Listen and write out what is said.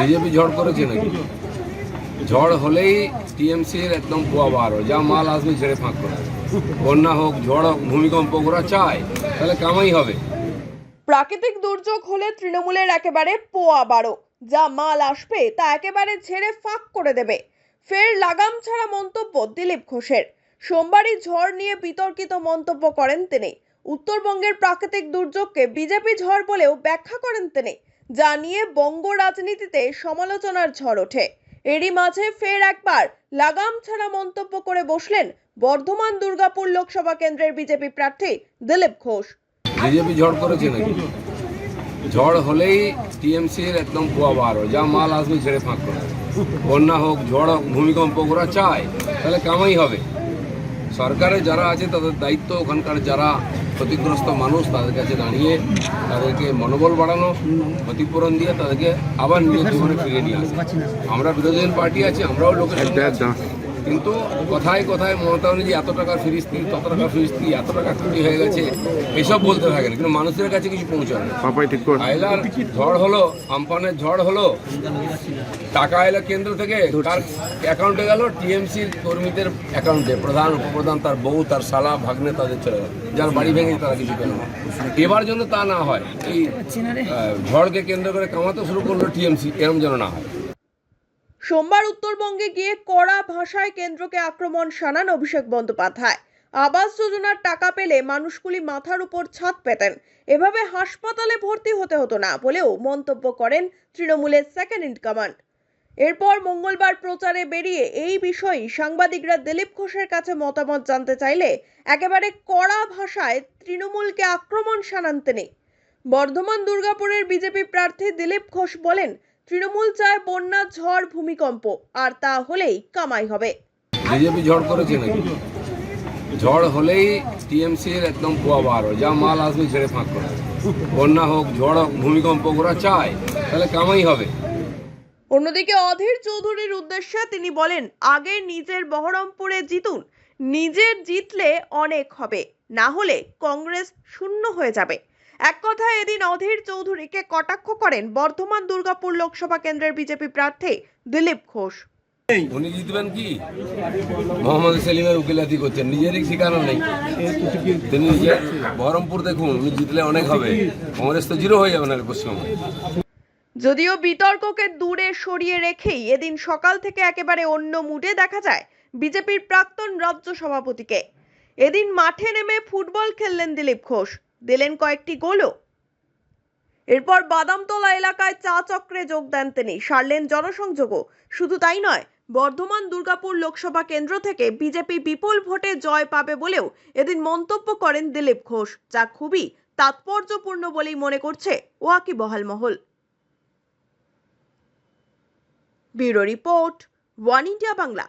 BJP ঝড় করেছে নাকি? ঝড় হলেই টিএমসি এর একদম পোয়া বার। যা মাল আসবে ছেড়ে ফাঁক করে। বন্যা হোক, ঝড় হোক, ভূমিকম্প ওরা চায়। তাহলে কামাই হবে। প্রাকৃতিক দুর্যোগ হলে তৃণমূলের একেবারে পোয়া বারো। যা মাল আসবে, তা একেবারে ঝেড়ে ফাঁক করে দেবে। ফের লাগাম ছাড়া মন্তব্য দিলীপ ঘোষের। সোমবারই ঝড় নিয়ে বিতর্কিত মন্তব্য করেন তিনি। উত্তরবঙ্গের প্রাকৃতিক দুর্যোগকে বিজেপি ঝড় বলেও ব্যাখ্যা করেন তিনি। যা নিয়ে বঙ্গ রাজনীতিতে সমালোচনার ঝড় ওঠে। এরই মাঝে ফের একবার লাগাম ছাড়া মন্তব্য করে বসলেন বর্ধমান দুর্গাপুর লোকসভা কেন্দ্রের বিজেপি প্রার্থী দিলীপ ঘোষ। বিজেপি ঝড় করেছে নাকি? ঝড় হলেই টিএমসি এর একদম পোয়া বার হয়। যা মাল আসবে ছেড়ে ফাঁক করে। বন্যা হোক, ঝড় হোক, ভূমিকম্প ওরা চায়। তাহলে কামাই হবে? সরকারে যারা আছে, তাদের দায়িত্ব ওখানকার যারা ক্ষতিগ্রস্ত মানুষ তাদের কাছে দাঁড়িয়ে তাদেরকে মনোবল বাড়ানো ক্ষতিপূরণ দিয়ে তাদেরকে আবার নিজের জীবনে ফিরিয়ে নিয়ে আসা আমরা বিরোধী পার্টি আছি আমরাও লোকের। কিন্তু কথায় কথায় মমতা ব্যানার্জি এত টাকা ফিরিস্তি তত টাকা ফিরিস্তি এত টাকা ক্ষতি হয়ে গেছে এসব বলতে থাকেন কিন্তু মানুষের কাছে কিছু পৌঁছায় না। পাপাই ঠিক করে। আইলার ঝড় হলো আমফানের ঝড় হলো টাকা এলো কেন্দ্র থেকে তার অ্যাকাউন্টে গেল টিএমসির কর্মীদের অ্যাকাউন্টে প্রধান উপপ্রধান তার বউ তার শালা ভাগ্নে তাদের চলে গেল যার বাড়ি ভেঙে তারা কিছু পেল না। এবার জন্য তা না হয় এই ঝড়কে কেন্দ্র করে কামাতে শুরু করল টিএমসি এরম যেন না হয়। সোমবার উত্তরবঙ্গে গিয়ে কড়া ভাষায় কেন্দ্রকে আক্রমণ শানান অভিষেক বন্দ্যোপাধ্যায়। আবাস যোজনার টাকা পেলে মানুষগুলি মাথার উপর ছাদ পেতেন। এভাবে হাসপাতালে ভর্তি হতে হতো না বলেও মন্তব্য করেন তৃণমূলের সেকেন্ড ইন কমান্ড এরপর মঙ্গলবার প্রচারে বেরিয়ে এই বিষয়ে সাংবাদিকরা দিলীপ ঘোষের কাছে মতামত জানতে চাইলে একেবারে কড়া ভাষায় তৃণমূলকে আক্রমণ শানান তিনি। বর্ধমান দুর্গাপুরের বিজেপি প্রার্থী দিলীপ ঘোষ বলেন তৃণমূল চায় বন্যা ঝড় ভূমিকম্প। আর তা হলেই কামাই হবে। বিজেপি ঝড় করেছে নাকি? ঝড় হলেই টিএমসি এর একদম পোয়া বার হয়। যা মাল আসবে ছেড়ে ফাঁক করে। বন্যা হোক ঝড় হোক ভূমিকম্প ওরা চায়। তাহলে কামাই হবে। অন্যদিকে অধীর চৌধুরীর উদ্দেশ্যে তিনি বলেন আগে নিজের বহরমপুরে জিতুন নিজের জিতলে অনেক হবে। না হলে কংগ্রেস শূন্য হয়ে যাবে। এক কথায় এদিন অধীর চৌধুরীকে কটাক্ষ করেন বর্ধমান দুর্গাপুর লোকসভা কেন্দ্রের বিজেপি প্রার্থী দিলীপ ঘোষ। উনি জিতবেন কি? মোহাম্মদ সেলিমের উকিলাতি করছেন নিজেরই ঠিকানা নেই। তিনি বহরমপুর দেখুন উনি জিতলে অনেক হবে। কংগ্রেস তো জিরো হয়ে যাবে না পশ্চিমবঙ্গে। যদিও বিতর্ককে দূরে সরিয়ে রেখেই এদিন সকাল থেকে একেবারে অন্য মুডে দেখা যায় বিজেপির প্রাক্তন রাজ্য সভাপতিকে। এদিন মাঠে নেমে ফুটবল খেললেন দিলীপ ঘোষ। দিলেন কয়েকটি গোলও। এরপর বাদামতলা এলাকায় চা চক্রে যোগ দেন তিনি। সারলেন জনসংযোগও। শুধু তাই নয়, বর্ধমান দুর্গাপুর লোকসভা কেন্দ্র থেকে বিজেপি বিপুল ভোটে জয় পাবে বলেও এদিন মন্তব্য করেন দিলীপ ঘোষ, যা খুবই তাৎপর্যপূর্ণ বলেই মনে করছে ওয়াকিবহাল মহল bureau report, one India Bangla.